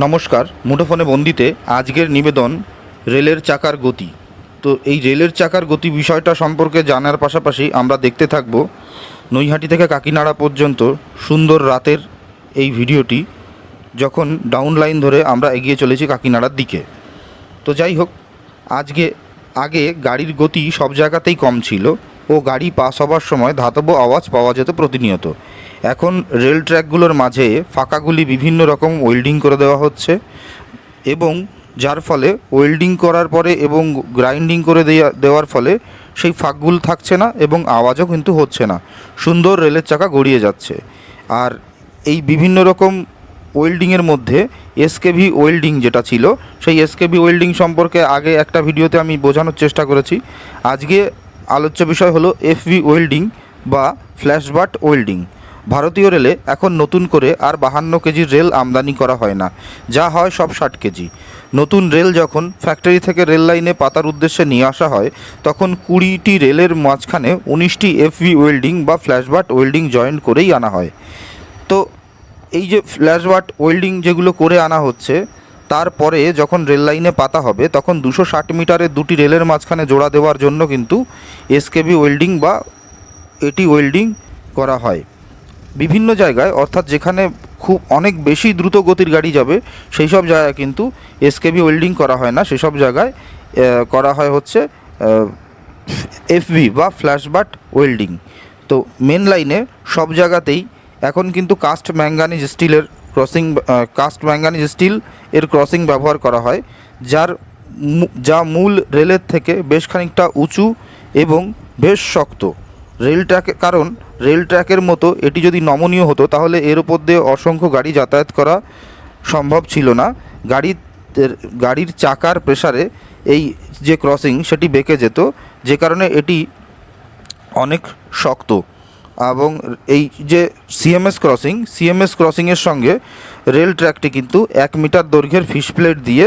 নমস্কার, মুঠোফোনে বন্দিতে আজকের নিবেদন রেলের চাকার গতি। তো এই রেলের চাকার গতি বিষয়টা সম্পর্কে জানার পাশাপাশি আমরা দেখতে থাকব নৈহাটি থেকে কাকিনাড়া পর্যন্ত সুন্দর রাতের এই ভিডিওটি, যখন ডাউন লাইন ধরে আমরা এগিয়ে চলেছি কাকিনাড়ার দিকে। তো যাই হোক, আজকে, আগে গাড়ির গতি সব জায়গাতেই কম ছিল ও গাড়ি পাস হবার সময় ধাতব আওয়াজ পাওয়া যেত প্রতিনিয়ত। এখন রেল ট্র্যাকগুলোর মাঝে ফাঁকাগুলি বিভিন্ন রকম ওয়েল্ডিং করে দেওয়া হচ্ছে এবং যার ফলে ওয়েল্ডিং করার পরে এবং গ্রাইন্ডিং করে দেওয়ার ফলে সেই ফাঁকগুলো থাকছে না এবং আওয়াজও কিন্তু হচ্ছে না। সুন্দর রেলের চাকা গড়িয়ে যাচ্ছে। আর এই বিভিন্ন রকম ওয়েল্ডিংয়ের মধ্যে এসকেভি ওয়েল্ডিং যেটা ছিল, সেই এসকেভি ওয়েল্ডিং সম্পর্কে আগে একটা ভিডিওতে আমি বোঝানোর চেষ্টা করেছি। আজকে আলোচ্য বিষয় হলো এফভি ওয়েল্ডিং বা ফ্ল্যাশবাট ওয়েল্ডিং। ভারতীয় রেলে এখন নতুন করে আর বাহান্ন কেজির রেল আমদানি করা হয় না, যা হয় সব ষাট কেজি। নতুন রেল যখন ফ্যাক্টরি থেকে রেল লাইনে পাতার উদ্দেশ্যে নিয়ে আসা হয়, তখন কুড়িটি রেলের মাঝখানে উনিশটি এফভি ওয়েল্ডিং বা ফ্ল্যাশবাট ওয়েল্ডিং জয়েন্ট করেই আনা হয়। তো এই যে ফ্ল্যাশবাট ওয়েল্ডিং যেগুলো করে আনা হচ্ছে তারপরে যখন রেল লাইনে পাতা হবে, তখন দুশো ষাট মিটারের দুটি রেলের মাঝখানে জোড়া দেওয়ার জন্য কিন্তু এসকেবি ওয়েল্ডিং বা এটি ওয়েল্ডিং করা হয়। বিভিন্ন জায়গায়, অর্থাৎ যেখানে খুব অনেক বেশি দ্রুত গতির গাড়ি যাবে, সেই সব জায়গায় কিন্তু এসকেবি ওয়েল্ডিং করা হয় না, সেসব জায়গায় করা হয় হচ্ছে এফবি বা ফ্ল্যাশবাট ওয়েল্ডিং তো মেন লাইনে সব জায়গাতেই এখন কিন্তু কাস্ট ম্যাঙ্গানিজ স্টিলের ক্রসিং কাস্ট ম্যাঙ্গানিজ স্টিল এর ক্রসিং ব্যবহার করা হয়, যার যা মূল রেলের থেকে বেশ খানিকটা উঁচু এবং বেশ শক্ত। রেল ট্র্যাক, কারণ রেল ট্র্যাকের মতো এটি যদি নমনীয় হতো, তাহলে এর উপর দিয়ে অসংখ্য গাড়ি যাতায়াত করা সম্ভব ছিল না। গাড়ির গাড়ির চাকার প্রেসারে এই যে ক্রসিং, সেটি বেঁকে যেত, যে কারণে এটি অনেক শক্ত। এবং এই যে সিএমএস ক্রসিং সিএমএস ক্রসিংয়ের সঙ্গে রেল ট্র্যাকটি কিন্তু এক মিটার দৈর্ঘ্যের ফিশ প্লেট দিয়ে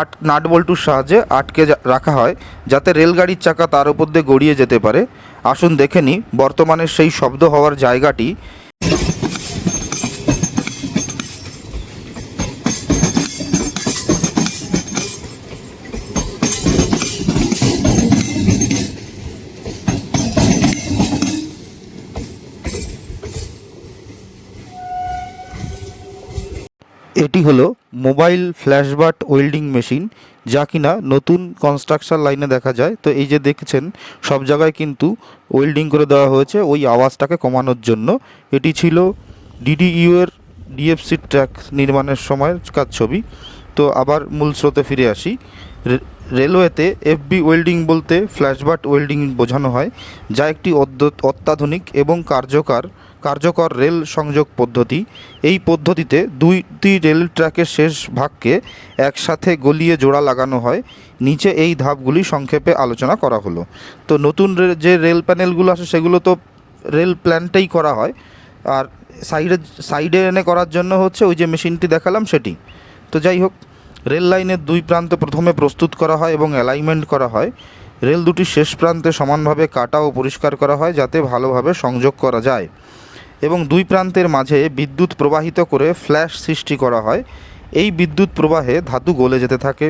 আট নাট বল্টুর সাহায্যে আটকে রাখা হয়, যাতে রেলগাড়ির চাকা তার উপর দিয়ে গড়িয়ে যেতে পারে। আসুন দেখে নিই বর্তমানে সেই শব্দ হওয়ার জায়গাটি এটি হলো মোবাইল ফ্ল্যাশবাট ওয়েল্ডিং মেশিন, যা কিনা নতুন কনস্ট্রাকশন লাইনে দেখা যায়। তো এই যে দেখছেন, সব জায়গায় কিন্তু ওয়েল্ডিং করে দেওয়া হয়েছে ওই আওয়াজটাকে কমানোর জন্য। এটি ছিল ডিডিইউ এর ডিএফসি ট্র্যাক নির্মাণের সময় কাজ ছবি। তো আবার মূল স্রোতে ফিরে আসি। রেলওয়েতে এফবি ওয়েল্ডিং বলতে ফ্ল্যাশবাট ওয়েল্ডিং বোঝানো হয়, যা একটি অত্যাধুনিক এবং কার্যকর কার্যকর রেল সংযোগ পদ্ধতি। এই পদ্ধতিতে দুইটি রেল ট্র্যাকের শেষ ভাগকে একসাথে গলিয়ে জোড়া লাগানো হয়। নিচে এই ধাপগুলি সংক্ষেপে আলোচনা করা হলো। তো নতুন যে রেল প্যানেলগুলো আসে সেগুলো তো রেল প্ল্যানটাই করা হয়। আর সাইডে সাইডে এনে করার জন্য হচ্ছে ওই যে মেশিনটি দেখালাম সেটি। তো যাই হোক, রেল লাইনের দুই প্রান্ত প্রথমে প্রস্তুত করা হয় এবং অ্যালাইনমেন্ট করা হয়। রেল দুটির শেষ প্রান্তে সমানভাবে কাটা ও পরিষ্কার করা হয় যাতে ভালোভাবে সংযোগ করা যায়। এবং দুই প্রান্তের মাঝে বিদ্যুৎ প্রবাহিত করে ফ্ল্যাশ সৃষ্টি করা হয়। এই বিদ্যুৎ প্রবাহে ধাতু গলে যেতে থাকে।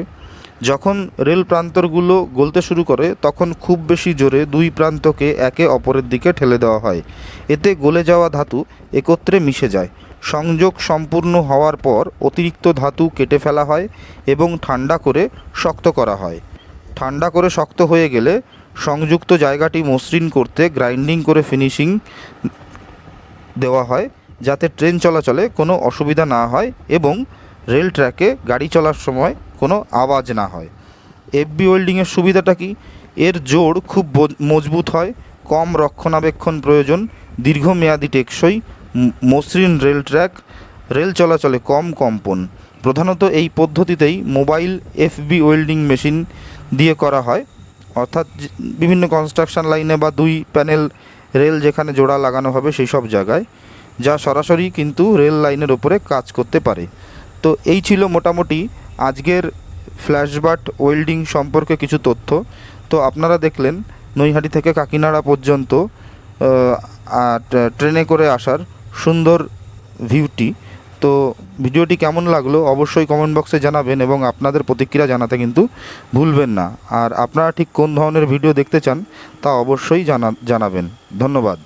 যখন রেল প্রান্তরগুলো গলতে শুরু করে, তখন খুব বেশি জোরে দুই প্রান্তকে একে অপরের দিকে ঠেলে দেওয়া হয়। এতে গলে যাওয়া ধাতু একত্রে মিশে যায়। সংযোগ সম্পূর্ণ হওয়ার পর অতিরিক্ত ধাতু কেটে ফেলা হয় এবং ঠান্ডা করে শক্ত করা হয়। ঠান্ডা করে শক্ত হয়ে গেলে সংযুক্ত জায়গাটি মসৃণ করতে গ্রাইন্ডিং করে ফিনিশিং দেওয়া হয় যাতে ট্রেন চলাচলে কোনো অসুবিধা না হয় এবং রেল ট্র্যাকে গাড়ি চলার সময় কোনো আওয়াজ না হয়। এফবি ওয়েল্ডিংয়ের সুবিধাটা কি? এর জোর খুব মজবুত হয়, কম রক্ষণাবেক্ষণ প্রয়োজন, দীর্ঘমেয়াদী টেকসই মসৃণ রেল ট্র্যাক, রেল চলাচলে কম কম্পন। প্রধানত এই পদ্ধতিতেই মোবাইল এফবি ওয়েল্ডিং মেশিন দিয়ে করা হয়। অর্থাৎ বিভিন্ন কনস্ট্রাকশন লাইনে বা দুই প্যানেল রেল যেখানে জোড়া লাগানো হবে সেই সব জায়গায়, যা সরাসরি কিন্তু রেল লাইনের ওপরে কাজ করতে পারে। তো এই ছিল মোটামুটি আজকের ফ্ল্যাশবাট ওয়েল্ডিং সম্পর্কে কিছু তথ্য। তো আপনারা দেখলেন নৈহাটি থেকে কাকিনাড়া পর্যন্ত ট্রেনে করে আসার সুন্দর ভিউটি। তো ভিডিওটি কেমন লাগল অবশ্যই কমেন্ট বক্সে জানাবেন এবং আপনাদের প্রতিক্রিয়া জানাতে কিন্তু ভুলবেন না। আর আপনারা ঠিক কোন ধরনের ভিডিও দেখতে চান তা অবশ্যই জানা জানাবেন। ধন্যবাদ।